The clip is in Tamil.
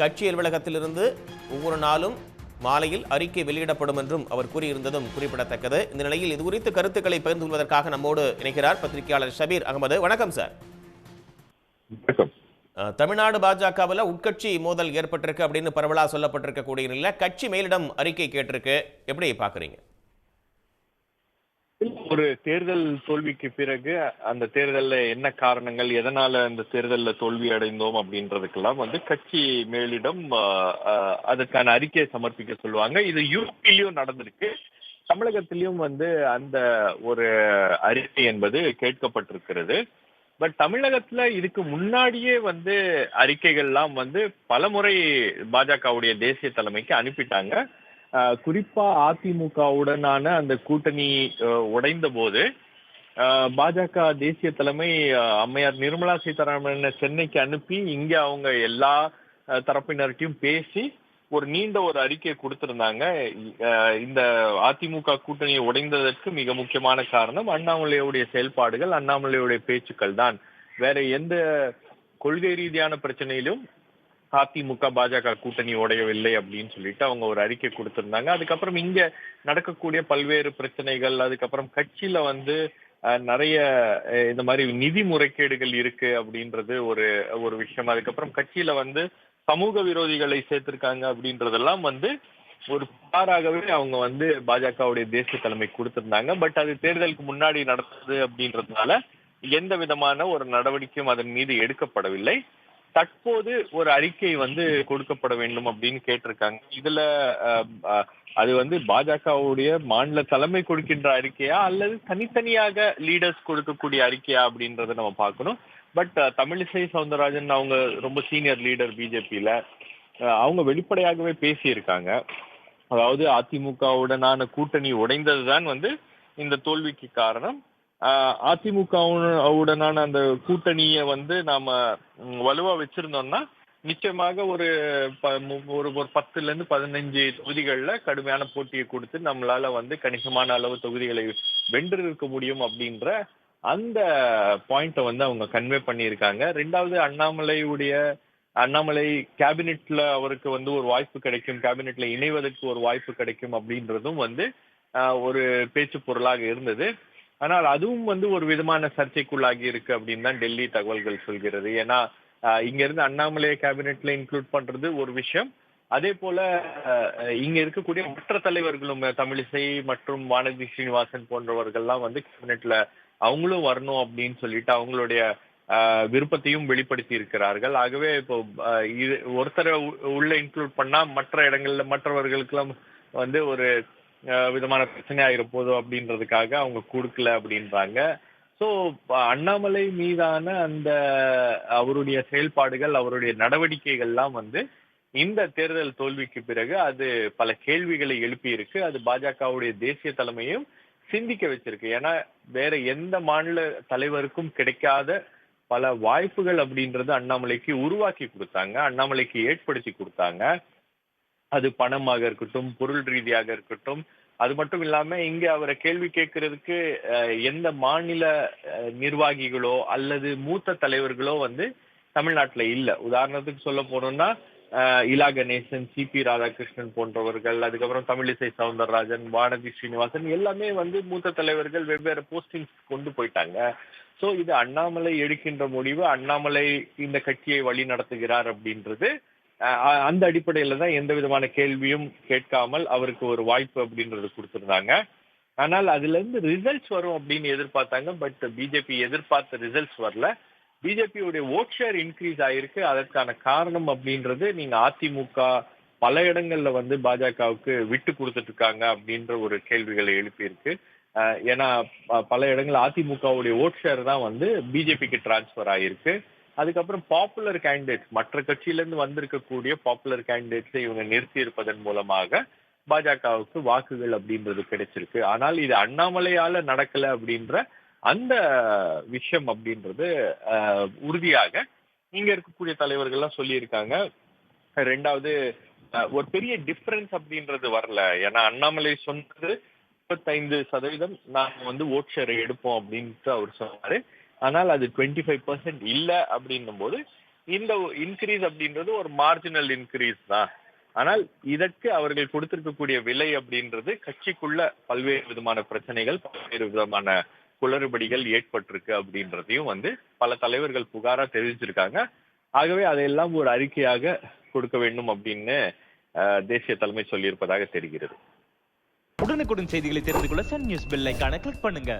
கட்சி அலுவலகத்திலிருந்து ஒவ்வொரு நாளும் மாலையில் அறிக்கை வெளியிடப்படும் என்றும் அவர் கூறியிருந்ததும் குறிப்பிடத்தக்கது. இந்த நிலையில் இது குறித்து கருத்துக்களை பகிர்ந்து கொள்வதற்காக நம்மோடு இணைக்கிறார் பத்திரிகையாளர் ஷபீர் அகமது. வணக்கம் சார். தமிழ்நாடு பாஜகவில் உட்கட்சி மோதல் ஏற்பட்டிருக்கு அப்படின்னு பரவலாக சொல்லப்பட்டிருக்கக்கூடிய நிலையில் கட்சி மேலிடம் அறிக்கை கேட்டிருக்கு. எப்படி பார்க்குறீங்க? ஒரு தேர்தல் தோல்விக்கு பிறகு அந்த தேர்தல்ல என்ன காரணங்கள் எதனால அந்த தேர்தலில் தோல்வி அடைந்தோம் அப்படின்றதுக்கெல்லாம் வந்து கட்சி மேலிடம் அதுக்கான அறிக்கையை சமர்ப்பிக்க சொல்லுவாங்க. இது யூபிலையும் நடந்திருக்கு. தமிழகத்திலையும் வந்து அந்த ஒரு அறிக்கை என்பது கேட்கப்பட்டிருக்கிறது. பட் தமிழகத்துல இதுக்கு முன்னாடியே வந்து அறிக்கைகள்லாம் வந்து பலமுறை பாஜகவுடைய தேசிய தலைமைக்கு அனுப்பிட்டாங்க. குறிப்பா அதிமுகவுடனான அந்த கூட்டணி உடைந்த போது பாஜக தேசிய தலைமை அம்மையார் நிர்மலா சீதாராமன் சென்னைக்கு அனுப்பி இங்க அவங்க எல்லா தரப்பினர்கிட்டையும் தரப்பினர்கிட்டயும் பேசி ஒரு நீண்ட ஒரு அறிக்கை கொடுத்திருந்தாங்க. இந்த அதிமுக கூட்டணி உடைந்ததற்கு மிக முக்கியமான காரணம் அண்ணாமலையுடைய செயல்பாடுகள் அண்ணாமலையுடைய பேச்சுக்கள் தான் வேற எந்த கொள்கை ரீதியான பிரச்சனையிலும் அதிமுக பாஜக கூட்டணி உடையவில்லை அப்படின்னு சொல்லிட்டு அவங்க ஒரு அறிக்கை கொடுத்திருந்தாங்க. அதுக்கப்புறம் இங்க நடக்கக்கூடிய பல்வேறு பிரச்சனைகள் அதுக்கப்புறம் கட்சியில வந்து நிறைய இந்த மாதிரி நிதி முறைகேடுகள் இருக்கு அப்படின்றது ஒரு ஒரு விஷயம். அதுக்கப்புறம் கட்சியில வந்து சமூக விரோதிகளை சேர்த்திருக்காங்க அப்படின்றதெல்லாம் வந்து ஒரு புகாராகவே அவங்க வந்து பாஜகவுடைய தேசிய தலைமை கொடுத்திருந்தாங்க. பட் அது தேர்தலுக்கு முன்னாடி நடந்தது அப்படின்றதுனால எந்த விதமான ஒரு நடவடிக்கையும் அதன் மீது எடுக்கப்படவில்லை. தற்போது ஒரு அறிக்கை வந்து கொடுக்கப்பட வேண்டும் அப்படின்னு கேட்டிருக்காங்க. இதுல அது வந்து பாஜகவுடைய மாநில தலைமை கொடுக்கின்ற அறிக்கையா அல்லது தனித்தனியாக லீடர்ஸ் கொடுக்கக்கூடிய அறிக்கையா அப்படின்றத நம்ம பார்க்கணும். பட் தமிழிசை சவுந்தரராஜன் அவங்க ரொம்ப சீனியர் லீடர் பிஜேபியில. அவங்க வெளிப்படையாகவே பேசியிருக்காங்க. அதாவது அதிமுகவுடனான கூட்டணி உடைந்ததுதான் வந்து இந்த தோல்விக்கு காரணம். அதிமுகவுடனான அந்த கூட்டணியை வந்து நாம வலுவா வச்சிருந்தோம்னா நிச்சயமாக ஒரு ஒரு ஒரு பத்துல இருந்து பதினஞ்சு தொகுதிகள்ல கடுமையான போட்டியை கொடுத்து நம்மளால வந்து கணிசமான அளவு தொகுதிகளை வென்றிருக்க முடியும் அப்படின்ற அந்த பாயிண்ட்டை வந்து அவங்க கன்வே பண்ணியிருக்காங்க. ரெண்டாவது அண்ணாமலையுடைய அண்ணாமலை கேபினெட்ல அவருக்கு வந்து ஒரு வாய்ப்பு கிடைக்கும் கேபினெட்ல இணைவதற்கு ஒரு வாய்ப்பு கிடைக்கும் அப்படின்றதும் வந்து ஆஹ், ஒரு பேச்சு பொருளாக இருந்தது. ஆனால் அதுவும் வந்து ஒரு விதமான சர்ச்சைக்குள்ளாகி இருக்கு அப்படின்னு தான் டெல்லி தகவல்கள் சொல்கிறது. ஏன்னா இங்க இருந்து அண்ணாமலை கேபினெட்ல இன்க்ளூட் பண்றது ஒரு விஷயம். அதே போல இங்க இருக்கக்கூடிய மற்ற தலைவர்களும் தமிழிசை மற்றும் வானதி ஸ்ரீனிவாசன் போன்றவர்கள்லாம் வந்து கேபினெட்ல அவங்களும் வரணும் அப்படின்னு சொல்லிட்டு அவங்களுடைய விருப்பத்தையும் வெளிப்படுத்தி இருக்கிறார்கள். ஆகவே இப்போ இது ஒருத்தரை உள்ள இன்க்ளூட் பண்ணா மற்ற இடங்கள்ல மற்றவர்களுக்கெல்லாம் வந்து ஒரு விதமான பிரச்சனை இருப்போதோ போதும் அப்படின்றதுக்காக அவங்க கொடுக்கல அப்படின்றாங்க. ஸோ அண்ணாமலை மீதான அந்த அவருடைய செயல்பாடுகள் அவருடைய நடவடிக்கைகள்லாம் வந்து இந்த தேர்தல் தோல்விக்கு பிறகு அது பல கேள்விகளை எழுப்பி இருக்கு அது பாஜகவுடைய தேசிய தலைமையும் சிந்திக்க வச்சிருக்கு. ஏன்னா வேற எந்த மாநில தலைவருக்கும் கிடைக்காத பல வாய்ப்புகள் அப்படின்றது அண்ணாமலைக்கு உருவாக்கி கொடுத்தாங்க அண்ணாமலைக்கு ஏற்படுத்தி கொடுத்தாங்க. அது பணமாக இருக்கட்டும் பொருள் ரீதியாக இருக்கட்டும். அது மட்டும் இல்லாம இங்க அவரை கேள்வி கேட்கறதுக்கு எந்த மாநில நிர்வாகிகளோ அல்லது மூத்த தலைவர்களோ வந்து தமிழ்நாட்டுல இல்ல. உதாரணத்துக்கு சொல்ல போனோம்னா இலா கணேசன் சிபி ராதாகிருஷ்ணன் போன்றவர்கள் அதுக்கப்புறம் தமிழிசை சவுந்தரராஜன் வானதி ஸ்ரீனிவாசன் எல்லாமே வந்து மூத்த தலைவர்கள் வெவ்வேறு போஸ்டிங்ஸ் கொண்டு போயிட்டாங்க. சோ இது அண்ணாமலை எடுக்கின்ற முடிவு அண்ணாமலை இந்த கட்சியை வழி நடத்துகிறார் அப்படின்றது அந்த அடிப்படையில தான் எந்த விதமான கேள்வியும் கேட்காமல் அவருக்கு ஒரு வாய்ப்பு அப்படின்றது கொடுத்திருந்தாங்க. ஆனால் அதுல இருந்து ரிசல்ட்ஸ் வரும் அப்படின்னு எதிர்பார்த்தாங்க பட் பிஜேபி எதிர்பார்த்த ரிசல்ட்ஸ் வரல. பிஜேபியுடைய ஓட் ஷேர் இன்க்ரீஸ் ஆயிருக்கு. அதற்கான காரணம் அப்படின்றது நீங்க அதிமுக பல இடங்கள்ல வந்து பாஜகவுக்கு விட்டு கொடுத்துட்டு இருக்காங்க அப்படின்ற ஒரு கேள்விகளை எழுப்பியிருக்கு. ஏன்னா பல இடங்கள் அதிமுகவுடைய ஓட் ஷேர் தான் வந்து பிஜேபிக்கு டிரான்ஸ்ஃபர் ஆயிருக்கு. அதுக்கப்புறம் பாப்புலர் கேண்டிடேட்ஸ் மற்ற கட்சியிலிருந்து வந்திருக்கக்கூடிய பாப்புலர் கேண்டிடேட்ஸை இவங்க நிறுத்தி இருப்பதன் மூலமாக பாஜகவுக்கு வாக்குகள் அப்படின்றது கிடைச்சிருக்கு. ஆனால் இது அண்ணாமலையால நடக்கல அப்படின்ற அந்த விஷயம் அப்படின்றது உறுதியாக இங்க இருக்கக்கூடிய தலைவர்கள்லாம் சொல்லியிருக்காங்க. ரெண்டாவது ஒரு பெரிய டிஃபரன்ஸ் அப்படின்றது வரல. ஏன்னா அண்ணாமலை சொன்னது முப்பத்தைந்து சதவீதம் நாங்க வந்து ஓட் ஷேர் எடுப்போம் அப்படின்ட்டு அவர் சொன்னாரு. ஆனால் அது டுவெண்ட்டி ஃபைவ் பர்சன்ட் இல்ல அப்படின்னும் போது இந்த இன்க்ரீஸ் அப்படின்றது ஒரு மார்ஜினல் இன்க்ரீஸ் தான். ஆனால் இதற்கு அவர்கள் கொடுத்திருக்கக்கூடிய விலை அப்படின்றது கட்சிக்குள்ள பல்வேறு விதமான பிரச்சனைகள் பல்வேறு விதமான குளறுபடிகள் ஏற்பட்டிருக்கு அப்படின்றதையும் வந்து பல தலைவர்கள் புகாரா தெரிவிச்சிருக்காங்க. ஆகவே அதையெல்லாம் ஒரு அறிக்கையாக கொடுக்க வேண்டும் அப்படின்னு தேசிய தலைமை சொல்லியிருப்பதாக தெரிகிறது. உடனுக்குடன் செய்திகளை தெரிந்து கொள்ள சன் நியூஸ் பெல் ஐகானை கிளிக் பண்ணுங்க.